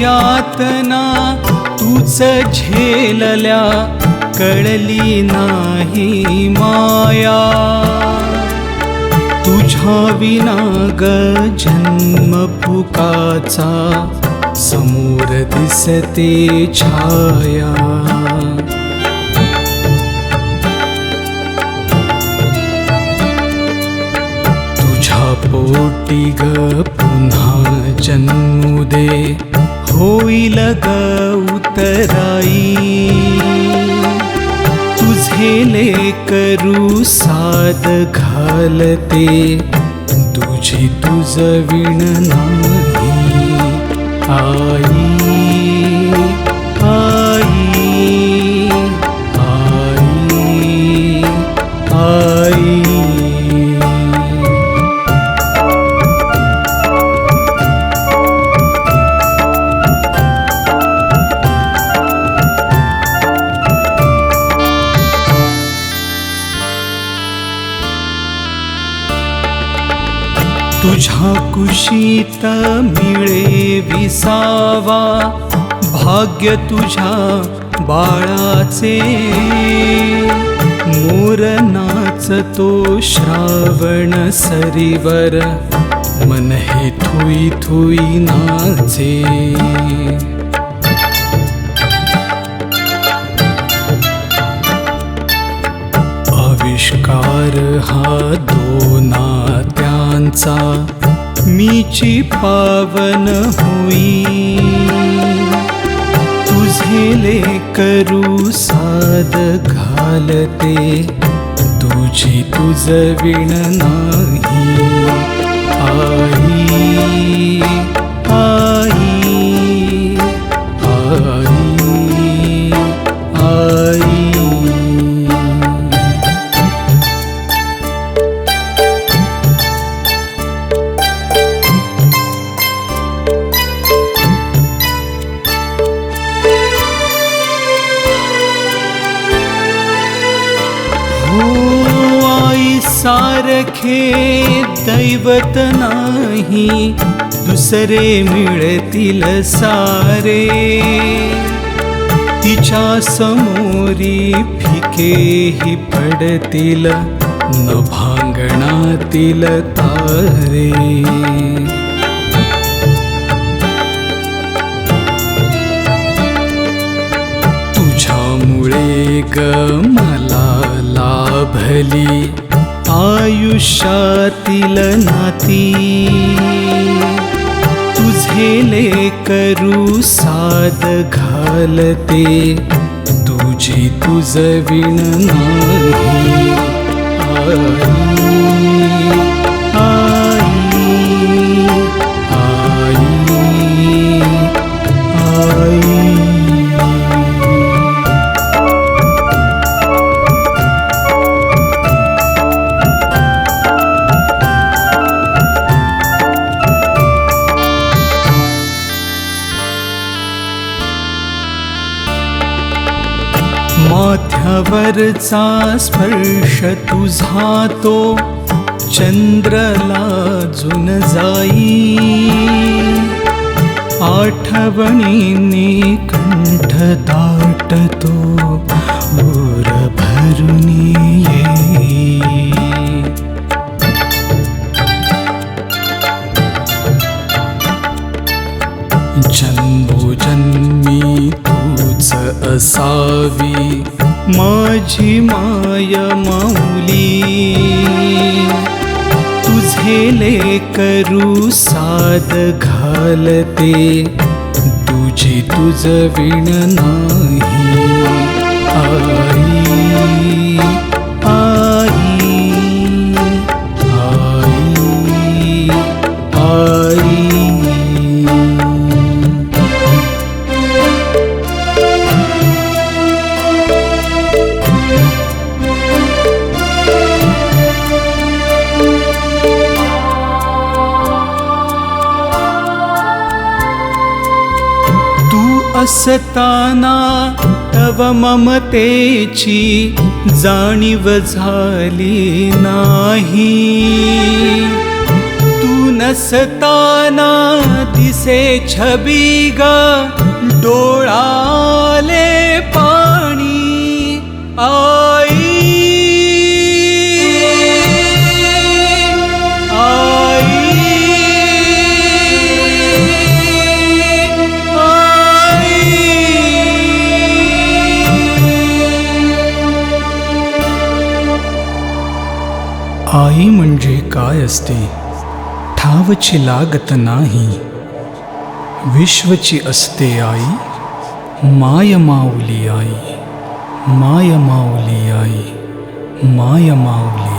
यातना तूच झेलल्या कळली नाही माया. तुझ्या विना ग जन्म फुकाचा समोर दिसते छाया. तुझ्या पोटी ग पुन्हा जन्मू दे होईल ग उतराई. तुझे करू साद घालते. तुझी तुझ विण नाही तुझ्या कुशीत मिळे विसावा. भाग्य तुझ्या बाळाचे. मोर नाचतो श्रावण सरीवर. मन हे थुई थुई नाचे. आविष्कार हा दोना त्यांचा मीची पावन होई. तुझे करू साद घालते तुझी तुझ विण नाही. आई आ सारखे दैवत नाही दुसरे मिळतील सारे. तिच्या समोरी फिकेही पडतील न भांगणातील तारे. तुझ्यामुळे ग मला लाभली आयुष्यातील नाती तुझे करू साद घालते तुझी तुझ विण नाही माथ्यावरचा स्पर्श तुझा तो चंद्रला जुन आठवणीने कंठ दाटतो येई। जन्मोजन्मी तूच असावी माझी माय माऊली तुझे करू साद घालते तुझी तुझ विण नाही आई. असताना तव ममतेची जाणीव झाली नाही. तू नसताना दिसे छबी ग डोळाले पाणी आई आई म्हणजे काय असते? ठावची लागत नाही. विश्वची असते I my Mauli I my Mauli I my Mauli